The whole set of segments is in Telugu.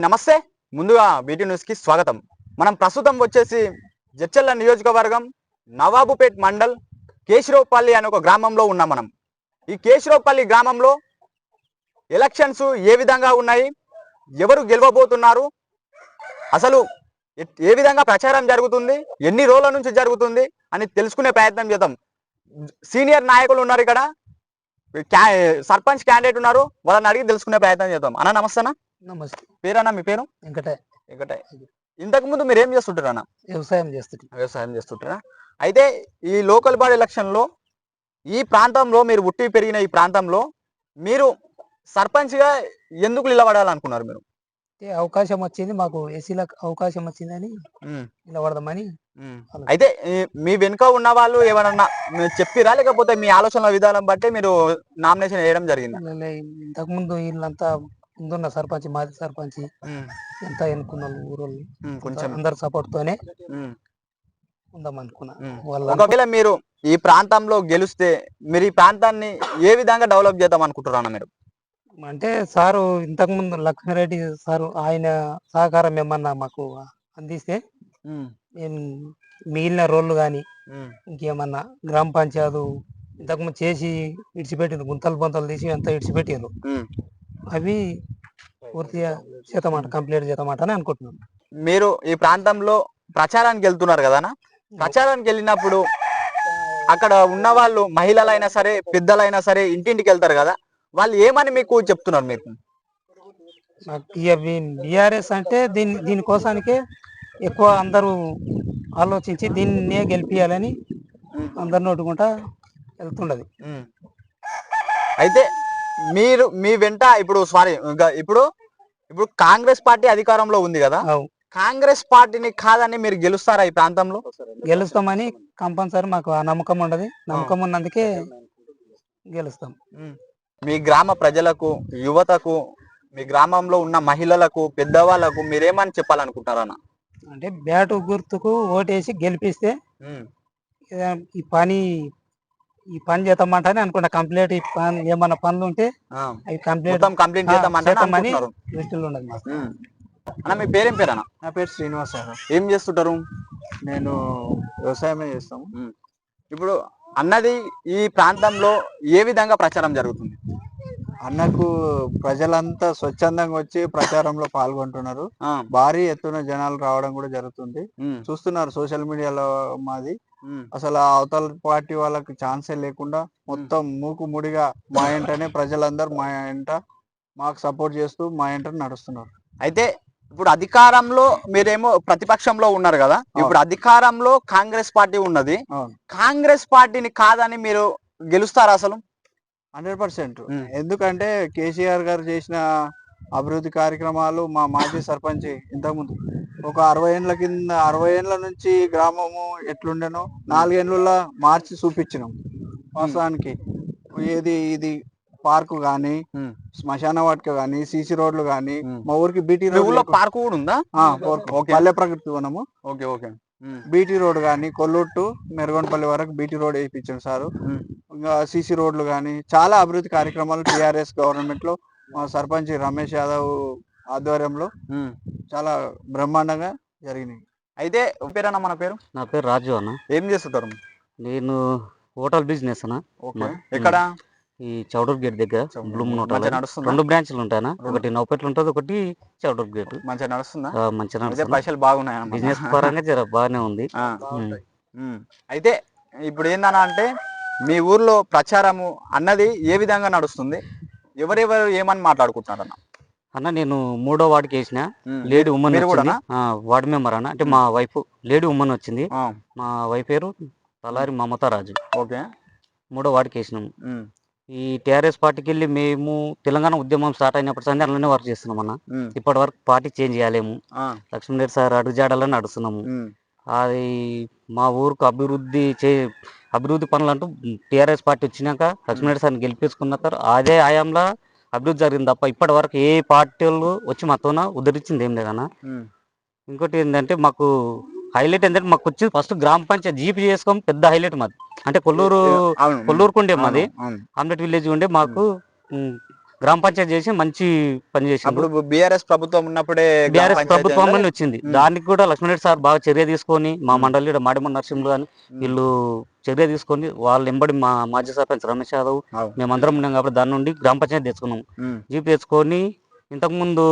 నమస్తే ముందుగా బీటీ న్యూస్కి స్వాగతం. మనం ప్రస్తుతం వచ్చేసి జడ్చల్ల నియోజకవర్గం నవాబుపేట్ మండల్ కేశరావుపల్లి అనే ఒక గ్రామంలో ఉన్నాం మనం. ఈ కేశరావుపల్లి గ్రామంలో ఎలక్షన్స్ ఏ విధంగా ఉన్నాయి ఎవరు గెలవబోతున్నారు అసలు ఏ విధంగా ప్రచారం జరుగుతుంది ఎన్ని రోజుల నుంచి జరుగుతుంది అని తెలుసుకునే ప్రయత్నం చేద్దాం. సీనియర్ నాయకులు ఉన్నారు ఇక్కడ క్యా- సర్పంచ్ క్యాండిడేట్ ఉన్నారు వాళ్ళని అడిగి తెలుసుకునే ప్రయత్నం చేద్దాం. అన్న నమస్తేనా నమస్తే. పేరన్నా మీ పేరు? వెంకటే ఒకటే ఇంతకు ముందు మీరు ఏం చేస్తుంటారు అన్న వ్యవసాయం చేస్తుంటాం. వ్యవసాయం చేస్తుంటారా? అయితే ఈ లోకల్ బాడీ ఎలక్షన్లో ఈ ప్రాంతంలో మీరు పుట్టి పెరిగిన ఈ ప్రాంతంలో మీరు సర్పంచ్గా ఎందుకు నిలబడాలనుకున్నారు మీరు? అవకాశం వచ్చింది మాకు ఏసీలకు అవకాశం వచ్చిందని నిలబడదామని. అయితే మీ వెనుక ఉన్న వాళ్ళు ఏమన్నా మీరు చెప్పిరా? లేకపోతే మీ ఆలోచనల విధానం బట్టి మీరు నామినేషన్ వేయడం జరిగింది? లే- ఇంతకు ముందు వీళ్ళంతా ముందున్న సర్పంచ్ మాజీ సర్పంచ్ ఎంత ఎన్నుకున్న ఊరోళ్ళు? కొంచెం అందరు సపోర్ట్ తోనే ఉందాం అనుకున్నా ఒకవేళ మీరు ఈ ప్రాంతంలో గెలిస్తే మీరు ఈ ప్రాంతాన్ని ఏ విధంగా డెవలప్ చేద్దాం అనుకుంటున్నారా మీరు? అంటే సారు ఇంతకు ముందు లక్ష్మీరెడ్డి సారు ఆయన సహకారం ఏమన్నా మాకు అందిస్తే మిగిలిన రోడ్లు కానీ ఇంకేమన్నా గ్రామ పంచాయతీ ఇంతకుముందు చేసి ఇడిచిపెట్టింది గుంతలు బొంతలు తీసి అంతా ఇడిచిపెట్టారు. అవి పూర్తిగా చేతమాట కంప్లీట్ చేతమాట అని అనుకుంటున్నాను. మీరు ఈ ప్రాంతంలో ప్రచారానికి వెళ్తున్నారు కదా ప్రచారానికి వెళ్ళినప్పుడు అక్కడ ఉన్న వాళ్ళు మహిళలైనా సరే పెద్దలైనా సరే ఇంటింటికి వెళ్తారు కదా? వాళ్ళు ఏమని మీకు చెప్తున్నారు మీకు? బీఆర్ఎస్ అంటే దీని దీనికోసానికే ఎక్కువ అందరూ ఆలోచించి దీన్నే గెలిపియాలని అందరిని నోటుకుంటా వెళ్తుండదు. అయితే మీరు మీ వెంట ఇప్పుడు సారీ ఇప్పుడు ఇప్పుడు కాంగ్రెస్ పార్టీ అధికారంలో ఉంది కదా? కాంగ్రెస్ పార్టీని కాదని మీరు గెలుస్తారా ఈ ప్రాంతంలో? గెలుస్తామని కంపల్సరీ మాకు ఆ నమ్మకం ఉండదు. నమ్మకం ఉన్నందుకే గెలుస్తాం. మీ గ్రామ ప్రజలకు యువతకు మీ గ్రామంలో ఉన్న మహిళలకు పెద్దవాళ్ళకు మీరేమని చెప్పాలనుకుంటారన్న అంటే బ్యాటు గుర్తుకు ఓటేసి గెలిపిస్తే ఈ పని ఈ పని చేద్దామంటని అనుకున్నా. కంప్లీట్ ఈ పని ఏమన్నా పనులు ఉంటే ఆ. అవి కంప్లీట్ కంప్లీట్ చేద్దామంటే చేద్దామని. దృష్టిలో ఉండదు మాకు. అన్న మీ పేరేం పేరన్న? నా పేరు శ్రీనివాస్ సార్ ఏం చేస్తుంటారు? నేను వ్యవసాయమే చేస్తాము ఇప్పుడు అన్నది ఈ ప్రాంతంలో ఏ విధంగా ప్రచారం జరుగుతుంది? అన్నకు ప్రజలంతా స్వచ్ఛందంగా వచ్చి ప్రచారంలో పాల్గొంటున్నారు. భారీ ఎత్తున జనాలు రావడం కూడా జరుగుతుంది. చూస్తున్నారు సోషల్ మీడియాలో మాది. అసలు అవతల పార్టీ వాళ్ళకి ఛాన్సే లేకుండా మొత్తం మూకు ముడిగా మా ఎంటనే ప్రజలందరూ మా ఎంట మాకు సపోర్ట్ చేస్తూ మా ఎంట నడుస్తున్నారు. అయితే ఇప్పుడు అధికారంలో మీరేమో ప్రతిపక్షంలో ఉన్నారు కదా? ఇప్పుడు అధికారంలో కాంగ్రెస్ పార్టీ ఉన్నది. కాంగ్రెస్ పార్టీని కాదని మీరు గెలుస్తారా అసలు? Hundred percent. ఎందుకంటే కేసీఆర్ గారు చేసిన అభివృద్ధి కార్యక్రమాలు మా మాజీ సర్పంచ్ ఇంతకుముందు. ఒక అరవై ఏళ్ళ కింద అరవై ఏళ్ళ నుంచి గ్రామము ఎట్లుండెనో నాలుగేళ్ళ మార్చి చూపించినాం వాస్తవానికి. ఏది ఇది పార్కు గాని. శ్మశాన వాటిక గాని సీసీ రోడ్లు గాని. మా ఊరికి బీటీ రోడ్ పార్క్ కూడా ఉందా. పల్లె ప్రకృతి వనము. Okay okay. బీటీ రోడ్ కానీ కొల్లూరు మెరగొండపల్లి వరకు బీటీ రోడ్ వేయించారు సారు. సీసీ రోడ్లు కానీ చాలా అభివృద్ధి కార్యక్రమాలు టిఆర్ఎస్ గవర్నమెంట్లో మా సర్పంచ్ రమేష్ యాదవ్ ఆధ్వర్యంలో. చాలా బ్రహ్మాండంగా జరిగినాయి. అయితే పేరన్నా మన పేరు? నా పేరు రాజు అన్న. ఏం చేస్తుంటారు? నేను హోటల్ బిజినెస్ అన్న. ఓకే. ఎక్కడ? ఈ చౌడూర్ గేట్ దగ్గర బ్లూమ్? రెండు బ్రాంచ్లు ఉంటాయనా రెండు. ఒకటి నౌపేట్లు ఉంటుంది ఒకటి చౌడూర్ గేట్. మంచిగా నడుస్తుందా? మంచిగా. పైసలు బాగున్నాయి బిజినెస్ పరంగా జర బాగానే ఉంది. అయితే ఇప్పుడు ఏందన్నా అంటే మీ ఊర్లో ప్రచారము అన్నది ఏ విధంగా నడుస్తుంది? ఎవరెవరు ఏమని మాట్లాడుకుంటున్నారు అన్న అన్న నేను మూడో వార్డుకి వేసిన. లేడీ? ఆ, వార్డు మెంబర్ అన్న. అంటే మా వైఫ్ లేడీ ఉమ్మన్ వచ్చింది. మా వైఫ్ పేరు తలారి మమతా రాజు. ఓకే. మూడో వార్డుకి వేసినాము ఈ టిఆర్ఎస్ పార్టీకి వెళ్ళి మేము తెలంగాణ ఉద్యమం స్టార్ట్ అయినప్పటి సంది అందులోనే వర్క్ చేస్తున్నాం అన్న ఇప్పటి వరకు పార్టీ చేంజ్ చేయలేము. ఆ, లక్ష్మీరెడ్డి సార్ అడుగుజాడాలని నడుస్తున్నాము. అది మా ఊరుకు అభివృద్ధి చే అభివృద్ధి పనులు అంటూ టీఆర్ఎస్ పార్టీ వచ్చినాక లక్ష్మీరెడ్డి సార్ని తర్వాత అదే ఆయాంలో అభివృద్ధి జరిగింది తప్ప ఇప్పటి వరకు ఏ పార్టీలు వచ్చి మాతోన ఉద్ధరించింది ఏం లేదన్న. ఇంకోటి ఏంటంటే మాకు హైలైట్ ఏంటంటే మాకు వచ్చి ఫస్ట్ గ్రామ పంచాయతీ జీపీ చేసుకోవడం పెద్ద హైలైట్ మాది. అంటే కొల్లూరు అవును. కొల్లూరుకు ఉండే మాది. ఆమ్లెట్ విలేజ్ ఉండే మాకు గ్రామ పంచాయతీ చేసి మంచి పని అప్పుడు బిఆర్ఎస్ ప్రభుత్వం ఉన్నప్పుడే బీఆర్ఎస్ అయిందా? వచ్చింది. దానికి కూడా లక్ష్మణరెడ్డి సార్ బాగా చర్య తీసుకొని మా. మండలి మాడిమ నరసింహులు కానీ ఉమ్. వీళ్ళు చర్య తీసుకొని వాళ్ళ ఎంబడి మా మాజీ సర్పంచ్ రమేష్ యాదవ్. మేమందరం ఉన్నాం కాబట్టి దాని నుండి గ్రామ పంచాయతీ తెచ్చుకున్నాం. జీప్ తెచ్చుకొని ఇంతకుముందు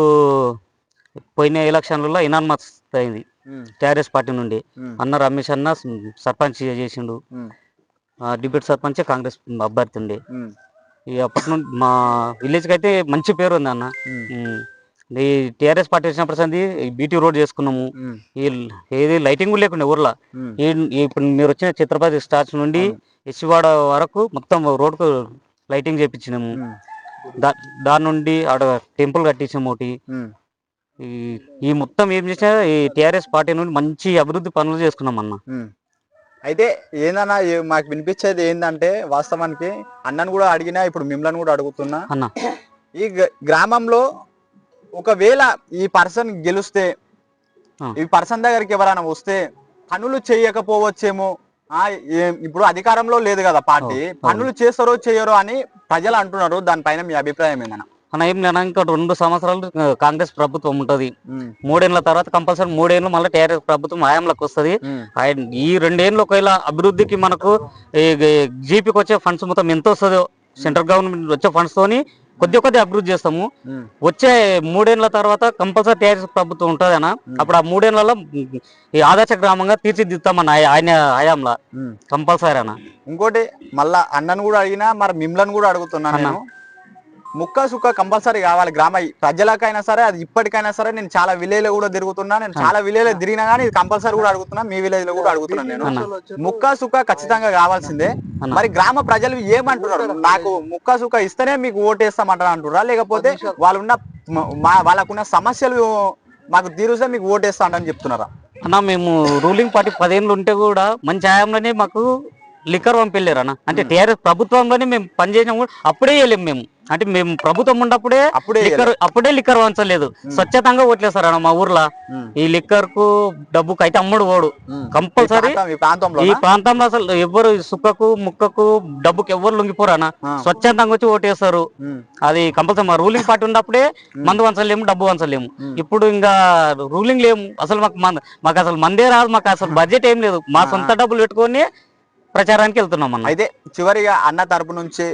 పోయిన ఎలక్షన్లలో ఇనాన్మస్ అయింది. టీఆర్ఎస్ పార్టీ నుండి. అన్న రమేష్ అన్న సర్పంచ్ చేసిండు డిప్యూటీ సర్పంచ్ కాంగ్రెస్ అభ్యర్థి ఉండే. ఈ అప్పటి నుండి మా విలేజ్కి అయితే మంచి పేరు ఉంది అన్న. ఈ టీఆర్ఎస్ పార్టీ వచ్చినప్పుడు సంది బీటీ రోడ్ చేసుకున్నాము. ఈ ఏది లైటింగ్ లేకుండా ఊర్లో ఇప్పుడు మీరు వచ్చిన ఛత్రపతి స్టార్స్ నుండి. ఎస్సివాడ వరకు మొత్తం రోడ్కు లైటింగ్ చేపించినాము దాని నుండి ఆడ టెంపుల్ కట్టించాము ఒకటి. ఈ ఈ మొత్తం ఏం చేసినా ఈ టిఆర్ఎస్ పార్టీ నుండి మంచి అభివృద్ధి పనులు చేసుకున్నాం అన్న. అయితే ఏందన్నా మాకు వినిపించేది ఏంటంటే వాస్తవానికి అన్నను కూడా అడిగినా ఇప్పుడు మిమ్మల్ని కూడా అడుగుతున్నా. అన్న. ఈ గ్రామంలో ఒకవేళ ఈ పర్సన్ గెలిస్తే. ఈ పర్సన్ దగ్గరికి ఎవరైనా వస్తే పనులు చేయకపోవచ్చేమో ఆ ఏ- ఇప్పుడు అధికారంలో లేదు కదా పార్టీ. పనులు చేస్తారో చేయరో అని ప్రజలు అంటున్నారు. దానిపైన మీ అభిప్రాయం ఏమైనా అన్న ఏం లేదా ఇంకా రెండు సంవత్సరాలు కాంగ్రెస్ ప్రభుత్వం ఉంటది. మూడేళ్ళ తర్వాత కంపల్సరీ మూడేళ్ళు మళ్ళీ టీఆర్ఎస్ ప్రభుత్వం హయాంలోకి వస్తది. ఈ రెండేళ్ళు ఒకవేళ అభివృద్ధికి మనకు జీపీకి వచ్చే ఫండ్స్ మొత్తం ఎంత వస్తుందో సెంట్రల్ గవర్నమెంట్ వచ్చే ఫండ్స్ తోని కొద్ది కొద్ది అభివృద్ధి చేస్తాము. వచ్చే మూడేళ్ళ తర్వాత కంపల్సరీ టీఆర్ఎస్ ప్రభుత్వం ఉంటదనా అప్పుడు ఆ మూడేళ్ళలో ఈ ఆదర్శ గ్రామంగా తీర్చిదిద్దామన్న ఆయ- ఆయన హయాంలో. కంపల్సరీ అన్న. ఇంకోటి మళ్ళా అన్నను కూడా అడిగినా మరి మిమ్మల్ని కూడా అడుగుతున్నా అన్న. నేను. ముక్క సుక్క కంపల్సరీ కావాలి. గ్రామ ప్రజలకైనా సరే అది ఇప్పటికైనా సరే నేను చాలా విలేజ్లో కూడా తిరుగుతున్నా నేను చాలా విలేజ్లో తిరిగినా కానీ ఇది కంపల్సరీ కూడా అడుగుతున్నా మీ విలేజ్లో కూడా అడుగుతున్నాను నేను. అన్న. ముక్క సుక్క ఖచ్చితంగా కావాల్సిందే. మరి గ్రామ ప్రజలు ఏమంటున్నారు? నాకు ముక్క సుక్క ఇస్తేనే మీకు ఓటేస్తామంటారు అంటున్నారా లేకపోతే వాళ్ళున్న వాళ్ళకున్న సమస్యలు మాకు తీరుస్తే మీకు ఓటేస్తామని చెప్తున్నారా? అన్న మేము రూలింగ్ పార్టీ పదేళ్ళు ఉంటే కూడా మంచి హయాంలోనే మాకు లిక్కర్ పంపిల్లారు అన్న అంటే టీఆర్ఎస్ ప్రభుత్వంలోనే మేము పనిచేసినా కూడా అప్పుడే వెళ్ళాం మేము. అంటే మేము ప్రభుత్వం ఉన్నప్పుడే అప్పుడే లిక్కర్ అప్పుడే లిక్కర్ వంచలేదు స్వచ్ఛతంగా ఓట్లేస్తారు అన్న మా ఊర్లో. ఈ లిక్కర్కు డబ్బుకు అయితే అమ్ముడు పోడు. ఉమ్. కంపల్సరీ ఈ ప్రాంతం- ఈ ప్రాంతంలో అసలు ఎవరు సుక్కకు ముక్కకు డబ్బుకు ఎవరు లొంగిపోరు అన్న. స్వచ్ఛందంగా వచ్చి ఓటేస్తారు. అది కంపల్సరీ మా రూలింగ్ పార్టీ ఉన్నప్పుడే మందు వంచలేము డబ్బు వంచలేము. ఇప్పుడు ఇంకా రూలింగ్ లేము. అసలు మాకు మాకు అసలు మందే రాదు మాకు అసలు బడ్జెట్ ఏం లేదు. మా సొంత డబ్బులు పెట్టుకొని ప్రచారానికి వెళ్తున్నాం అన్న. అయితే చివరిగా అన్న తరపు నుంచి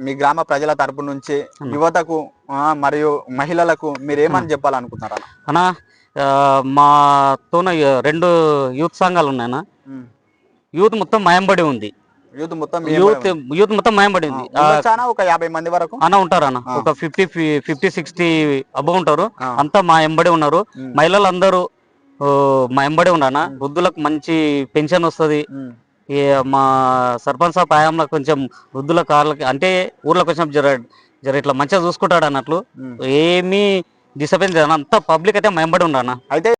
మీ గ్రామ ప్రజల తరపు నుంచి యువతకు మరియు మహిళలకు మీరు ఏమని చెప్పాలనుకుంటున్నారా అన్న? ఆ, మాతోన రెండు యూత్ సంఘాలు ఉన్నాయన్న యూత్ మొత్తం మయంబడి ఉంది. యూత్ మొత్తం యూత్ యూత్ మొత్తం మయంబడి ఉంది. ఆ, చాలా ఒక యాభై మంది వరకు? అన్న ఉంటారు అన్న. ఒక ఫిఫ్టీ ఫిఫ్టీ సిక్స్టీ అబ్బో ఉంటారు. అంతా మా ఎంబడి ఉన్నారు. ఉమ్. మహిళలు అందరూ ఓ, మా ఎంబడి ఉన్నానా వృద్ధులకు మంచి పెన్షన్ వస్తది. ఈ మా సర్పంచ్ సాబ్ హయాంలో కొంచెం వృద్ధుల కార్లకి అంటే ఊర్లో కొంచెం జర జర ఇట్లా మంచిగా చూసుకుంటాడు అన్నట్లు. ఏమీ డిస్టర్బెన్స్ అంతా పబ్లిక్ అయితే మా ఎంబడి ఉండనా అయితే